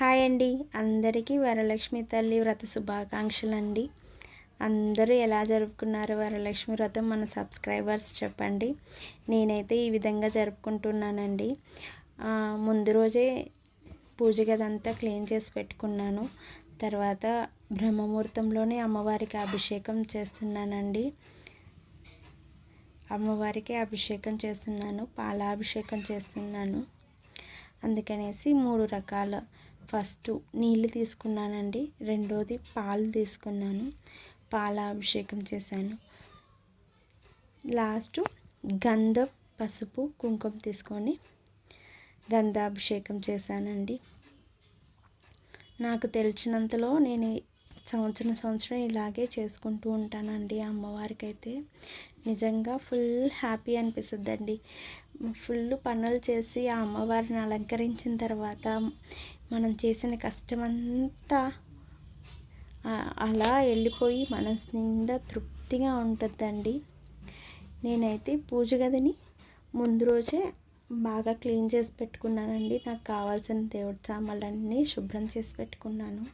Hi అండి. అందరికీ వరలక్ష్మి తల్లి వ్రత శుభాకాంక్షలు అండి అందరూ ఎలా జరుపుకున్నారు వరలక్ష్మి వ్రతం? మన సబ్స్క్రైబర్స్ చెప్పండి. నేనైతే ఈ విధంగా జరుపుకుంటున్నానండి. ముందు రోజే పూజ గదంతా క్లీన్ చేసి పెట్టుకున్నాను. తర్వాత బ్రహ్మముహూర్తంలోనే అమ్మవారికి అభిషేకం చేస్తున్నానండి. అమ్మవారికి అభిషేకం చేస్తున్నాను పాలాభిషేకం చేస్తున్నాను. అందుకనేసి మూడు రకాల ఫస్ట్ నీళ్ళు తీసుకున్నానండి. రెండోది పాలు తీసుకున్నాను. పాల అభిషేకం చేశాను. లాస్ట్ గంధం పసుపు కుంకుమ తీసుకొని గంధాభిషేకం చేశానండి. నాకు తెలిసినంతలో నేను సంవత్సరం సంవత్సరం ఇలాగే చేసుకుంటూ ఉంటానండి అమ్మవారికి అయితే నిజంగా ఫుల్ హ్యాపీ అనిపిస్తుందండి. ఫుల్ పనులు చేసి ఆ అమ్మవారిని అలంకరించిన తర్వాత మనం చేసిన కష్టమంతా అలా వెళ్ళిపోయి మనసు నిండా తృప్తిగా ఉంటుందండి. నేనైతే పూజ గదిని ముందు రోజే బాగా క్లీన్ చేసి పెట్టుకున్నానండి. నాకు కావాల్సిన దేవుడి సామాన్లన్నీ శుభ్రం చేసి పెట్టుకున్నాను.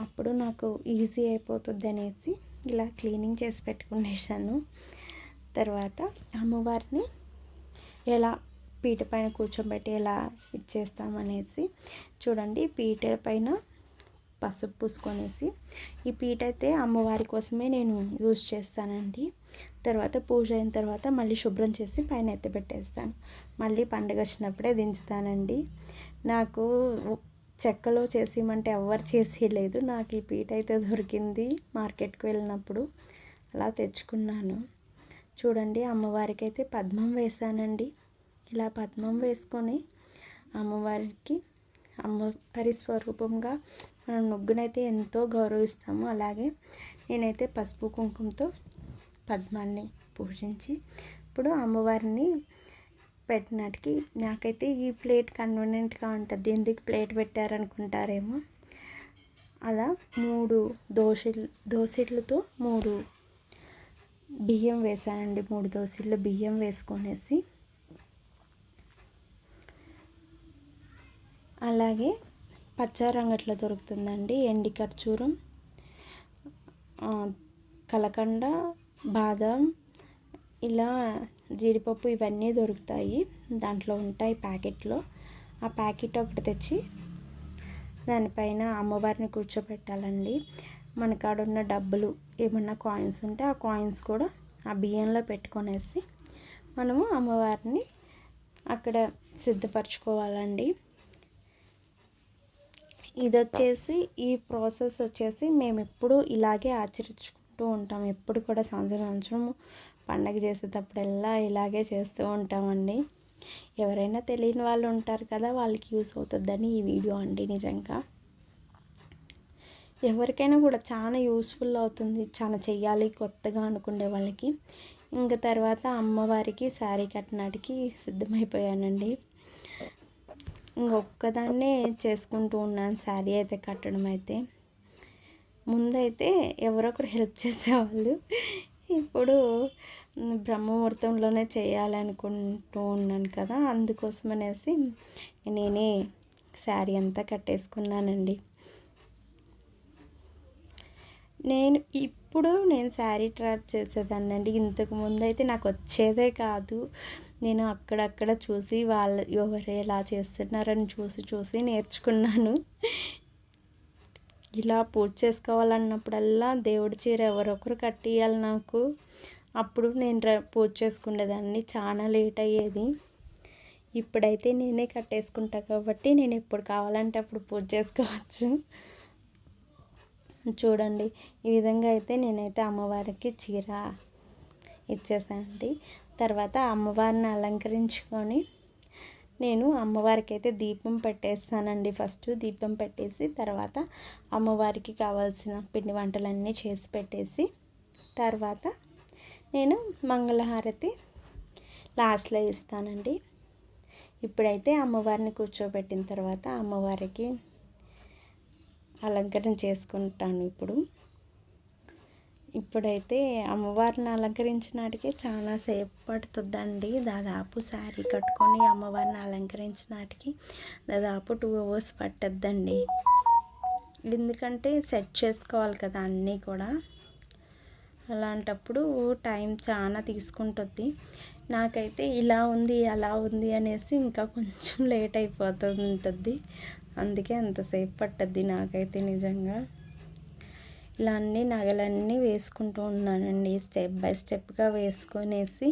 అప్పుడు నాకు ఈజీ అయిపోతుంది అనేసి ఇలా క్లీనింగ్ చేసి పెట్టుకునేసాను తర్వాత అమ్మవారిని ఎలా పీట పైన కూర్చోబెట్టి ఎలా ఇచ్చేస్తామనేసి చూడండి పీట పైన పసుపు పూసుకొనేసి. ఈ పీట అయితే అమ్మవారి కోసమే నేను యూజ్ చేస్తానండి. తర్వాత పూజ అయిన తర్వాత మళ్ళీ శుభ్రం చేసి పైన ఎత్తిపెట్టేస్తాను మళ్ళీ పండుగ వచ్చినప్పుడే దించుతానండి. నాకు చెక్కలో చేసేయమంటే ఎవరు చేసేయలేదు. నాకు ఈ పీట అయితే దొరికింది మార్కెట్కి వెళ్ళినప్పుడు. అలా తెచ్చుకున్నాను. చూడండి అమ్మవారికి అయితే పద్మం వేశానండి. ఇలా పద్మం వేసుకొని అమ్మవారికి అమ్మవారి స్వరూపంగా మనం నుగ్గునైతే ఎంతో గౌరవిస్తాము అలాగే నేనైతే పసుపు కుంకుమతో పద్మాన్ని పూజించి ఇప్పుడు అమ్మవారిని పెట్టినట్టుకి నాకైతే ఈ ప్లేట్ కన్వీనియంట్గా ఉంటుంది. ఎందుకు ప్లేట్ పెట్టారనుకుంటారేమో. అలా మూడు దోశలు దోశలతో మూడు బియ్యం వేసానండి మూడు దోశలు బియ్యం వేసుకొనేసి అలాగే పచ్చారంగట్లో దొరుకుతుందండి ఎండి ఖర్చూరం కలకండ బాదం ఇలా జీడిపప్పు ఇవన్నీ దొరుకుతాయి. దాంట్లో ఉంటాయి ప్యాకెట్లో. ఆ ప్యాకెట్ ఒకటి తెచ్చి దానిపైన అమ్మవారిని కూర్చోపెట్టాలండి. మన కాడ ఉన్న డబ్బులు ఏమన్నా కాయిన్స్ ఉంటే ఆ కాయిన్స్ కూడా ఆ బియ్యంలో పెట్టుకొనేసి మనము అమ్మవారిని అక్కడ సిద్ధపరచుకోవాలండి. ఇది వచ్చేసి ఈ ప్రాసెస్ వచ్చేసి మేము ఎప్పుడు ఇలాగే ఆచరించుకుంటూ ఉంటాం. ఎప్పుడు కూడా సంవత్సరం సంవత్సరం పండగ చేసేటప్పుడల్లా ఇలాగే చేస్తూ ఉంటామండి. ఎవరైనా తెలియని వాళ్ళు ఉంటారు కదా వాళ్ళకి యూస్ అవుతుందని ఈ వీడియో అండి నిజంగా. ఎవరికైనా కూడా చాలా యూస్ఫుల్ అవుతుంది. చాలా చెయ్యాలి కొత్తగా అనుకునే వాళ్ళకి. ఇంకా తర్వాత అమ్మవారికి శారీ కట్టినాటికి సిద్ధమైపోయానండి. ఇంకొక్కదాన్నే చేసుకుంటూ ఉన్నాను. శారీ అయితే కట్టడం అయితే. ముందైతే ఎవరొకరు హెల్ప్ చేసేవాళ్ళు. ఇప్పుడు బ్రహ్మముహూర్తంలోనే చేయాలనుకుంటూ ఉన్నాను కదా అందుకోసం అనేసి నేనే శారీ అంతా కట్టేసుకున్నానండి. నేను ఇప్పుడు నేను శారీ ట్రాప్ చేసేదాన్నండి. ఇంతకు ముందు అయితే నాకు వచ్చేదే కాదు. నేను అక్కడక్కడ చూసి వాళ్ళు ఎవరు ఎలా చేస్తున్నారని చూసి చూసి నేర్చుకున్నాను. ఇలా పూజ చేసుకోవాలన్నప్పుడల్లా దేవుడి చీర ఎవరొకరు కట్టియాలి నాకు. అప్పుడు నేను పూజ చేసుకునేదాన్ని చాలా లేట్ అయ్యేది. ఇప్పుడైతే నేనే కట్టేసుకుంటా కాబట్టి నేను ఎప్పుడు కావాలంటే అప్పుడు పూజ చేసుకోవచ్చు. చూడండి ఈ విధంగా అయితే నేనైతే అమ్మవారికి చీర ఇచ్చేసానండి. తర్వాత అమ్మవారిని అలంకరించుకొని నేను అమ్మవారికి అయితే దీపం పెట్టేస్తానండి. ఫస్ట్ దీపం పెట్టేసి తర్వాత అమ్మవారికి కావాల్సిన పిండి వంటలన్నీ చేసి పెట్టేసి తర్వాత నేను మంగళహారతి లాస్ట్లో ఇస్తానండి. ఇప్పుడైతే అమ్మవారిని కూర్చోబెట్టిన తర్వాత అమ్మవారికి అలంకరణ చేసుకుంటాను ఇప్పుడు. ఇప్పుడైతే అమ్మవారిని అలంకరించినాటికే చాలా సేపు పడుతుందండి దాదాపు శారీ కట్టుకొని అమ్మవారిని అలంకరించినాటికి దాదాపు టూ అవర్స్ పట్టద్దండి. ఎందుకంటే సెట్ చేసుకోవాలి కదా అన్నీ కూడా. అలాంటప్పుడు టైం చాలా తీసుకుంటుంది నాకైతే ఇలా ఉంది అలా ఉంది అనేసి ఇంకా కొంచెం లేట్ అయిపోతుంది ఉంటుంది అందుకే అంతసేపు పట్టద్ది నాకైతే నిజంగా. ఇలా అన్ని నగలన్నీ వేసుకుంటూ ఉన్నానండి. స్టెప్ బై స్టెప్గా వేసుకొనేసి.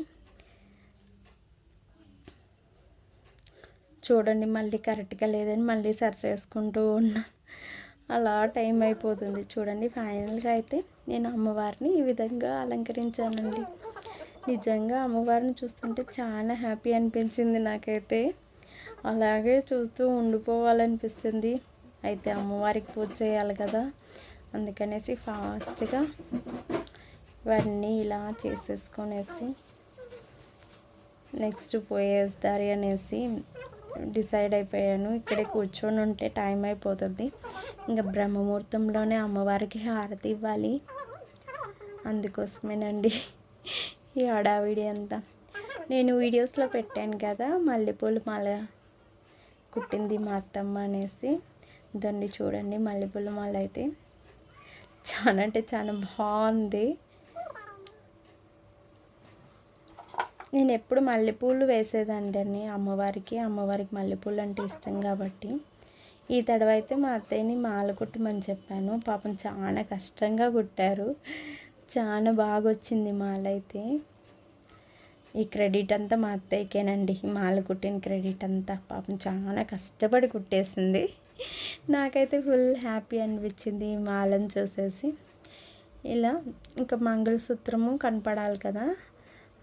చూడండి మళ్ళీ కరెక్ట్గా లేదని మళ్ళీ సర్చ్ చేసుకుంటూ ఉన్నాను అలా టైం అయిపోతుంది. చూడండి ఫైనల్గా అయితే నేను అమ్మవారిని ఈ విధంగా అలంకరించానండి. నిజంగా అమ్మవారిని చూస్తుంటే చాలా హ్యాపీ అనిపించింది నాకైతే. అలాగే చూస్తూ ఉండిపోవాలనిపిస్తుంది. అయితే అమ్మవారికి పూజ చేయాలి కదా. అందుకనేసి ఫాస్ట్గా ఇవన్నీ ఇలా చేసేసుకొనేసి నెక్స్ట్ పోయేస్తారు అనేసి డిసైడ్ అయిపోయాను. ఇక్కడే కూర్చొని ఉంటే టైం అయిపోతుంది. ఇంకా బ్రహ్మముహూర్తంలోనే అమ్మవారికి హారతి ఇవ్వాలి. అందుకోసమేనండి ఈ హడావిడి అంతా. నేను వీడియోస్లో పెట్టాను కదా మల్లెపూలు మాల కుట్టింది మా అత్తమ్మ అనేసి. దండి చూడండి మల్లెపూల మాల అయితే చాలా అంటే చాలా బాగుంది. నేను ఎప్పుడు మల్లెపూలు వేసేదండి అమ్మవారికి అమ్మవారికి మల్లెపూలు అంటే ఇష్టం కాబట్టి. ఈ తడవ అయితే మా అత్తయ్యని మాల కుట్టమని చెప్పాను. పాపం చాలా కష్టంగా కుట్టారు. చాలా బాగా వచ్చింది మాల అయితే. ఈ క్రెడిట్ అంతా మా అత్తయ్యకేనండి. మాల కుట్టిన క్రెడిట్ అంతా. పాపం చాలా కష్టపడి కుట్టేసింది. నాకైతే ఫుల్ హ్యాపీ అనిపించింది ఈ మాలను చూసేసి. ఇలా ఇంకా మంగళసూత్రము కనపడాలి కదా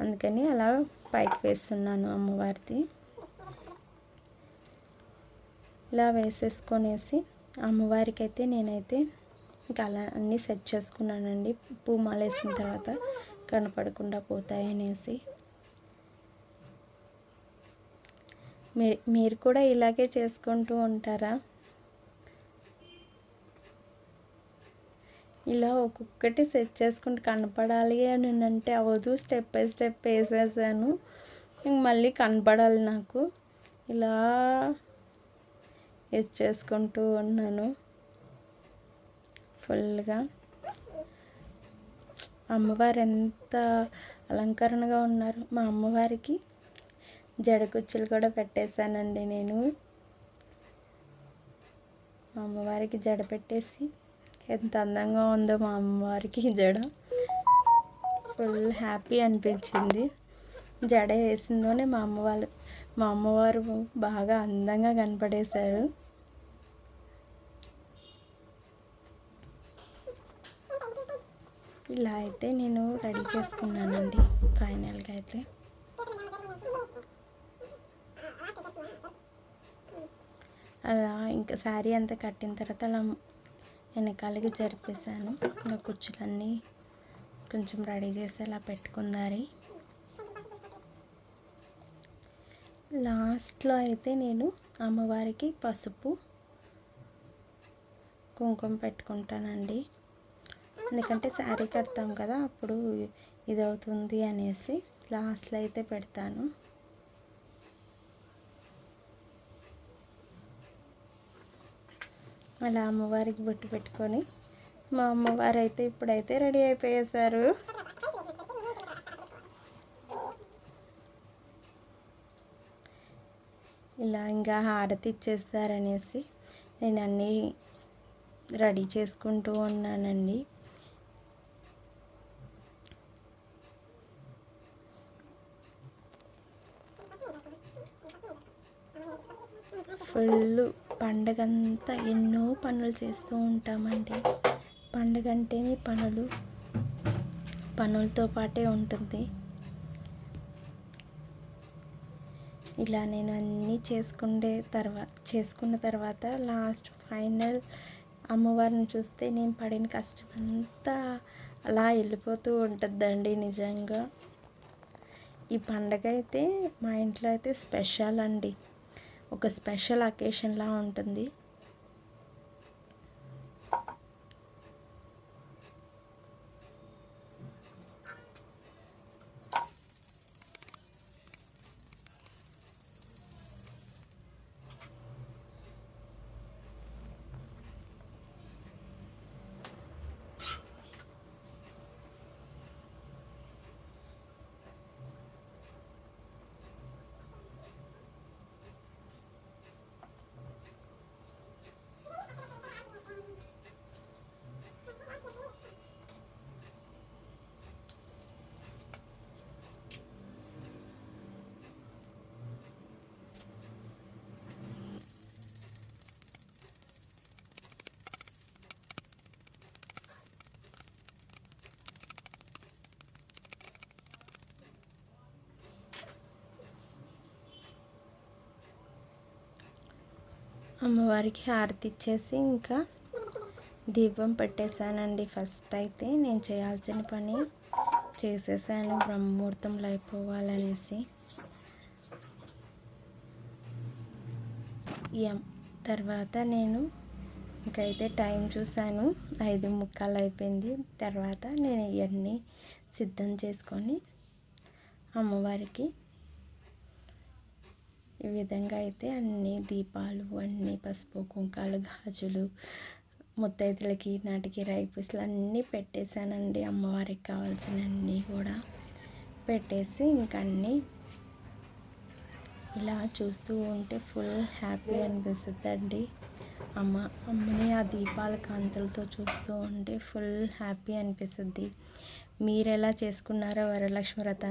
అందుకని అలా పైకి వేస్తున్నాను అమ్మవారిది. ఇలా వేసేసుకొనేసి అమ్మవారికి అయితే నేనైతే ఇంకా అలా అన్నీ సెట్ చేసుకున్నానండి. పూమాల వేసిన తర్వాత కనపడకుండా పోతాయనేసి మీరు మీరు కూడా ఇలాగే చేసుకుంటూ ఉంటారా? ఇలా ఒక్కొక్కటి సెట్ చేసుకుంటూ కనపడాలి అని అంటే అవదు స్టెప్ బై స్టెప్ వేసేసాను. మళ్ళీ కనపడాలి నాకు. ఇలా ఇది చేసుకుంటూ ఉన్నాను. ఫుల్గా. అమ్మవారు ఎంత అలంకరణగా ఉన్నారు. మా అమ్మవారికి జడకుచ్చులు కూడా పెట్టేశానండి నేను. మా అమ్మవారికి జడ పెట్టేసి ఎంత అందంగా ఉందో మా అమ్మవారికి జడ. ఫుల్ హ్యాపీ అనిపించింది. జడ వేసిందోనే మా అమ్మ వాళ్ళు మా అమ్మవారు బాగా అందంగా కనపడేశారు. ఇలా అయితే నేను రెడీ చేసుకున్నానండి ఫైనల్గా అయితే. అలా ఇంకా శారీ అంతా కట్టిన తర్వాత అలా వెనకాలకి జరిపేసాను ఇంకా కుర్చీలన్నీ కొంచెం రెడీ చేసి అలా పెట్టుకుందారి. లాస్ట్లో అయితే నేను అమ్మవారికి పసుపు కుంకుమ పెట్టుకుంటానండి. ఎందుకంటే శారీ కడతాం కదా అప్పుడు ఇది అవుతుంది అనేసి లాస్ట్లో అయితే పెడతాను. అలా అమ్మవారికి బొట్టు పెట్టుకొని మా అమ్మవారు అయితే ఇప్పుడైతే రెడీ అయిపోయేశారు. ఇలా ఇంకా హారతి ఇచ్చేస్తారనేసి నేను అన్నీ రెడీ చేసుకుంటూ ఉన్నానండి. ఫుల్ పండగంతా ఎన్నో పనులు చేస్తూ ఉంటామండి. పండగ అంటేనే పనులు పనులతో పాటే ఉంటుంది. ఇలా నేను అన్నీ చేసుకుండే తర్వాత చేసుకున్న తర్వాత లాస్ట్ ఫైనల్ అమ్మవారిని చూస్తే నేను పడిన కష్టం అంతా అలా వెళ్ళిపోతూ ఉంటుందండి నిజంగా. ఈ పండగ అయితే మా ఇంట్లో అయితే స్పెషల్ అండి. ఒక స్పెషల్ అకేషన్లా ఉంటుంది. అమ్మవారికి హారతి ఇచ్చేసి ఇంకా దీపం పెట్టేశానండి. ఫస్ట్ అయితే నేను చేయాల్సిన పని చేసేసాను. బ్రహ్మముహూర్తంలో అయిపోవాలనేసి. ఎం తర్వాత నేను ఇంకైతే టైం చూశాను. ఐదు ముక్కలు అయిపోయింది. తర్వాత నేను ఇవన్నీ సిద్ధం చేసుకొని అమ్మవారికి ఈ విధంగా అయితే అన్ని దీపాలు అన్నీ పసుపు కుంకాలు గాజులు ముత్తైదులకి నాటికి రైపీసులు అన్నీ పెట్టేశానండి. అమ్మవారికి కావాల్సినవన్నీ కూడా పెట్టేసి ఇంకన్నీ ఇలా చూస్తూ ఉంటే ఫుల్ హ్యాపీ అనిపిస్తుంది అండి అమ్మ అమ్మని ఆ దీపాల కాంతులతో చూస్తూ ఉంటే ఫుల్ హ్యాపీ అనిపిస్తుంది. మీరు ఎలా చేసుకున్నారో వరలక్ష్మి వ్రతాన్ని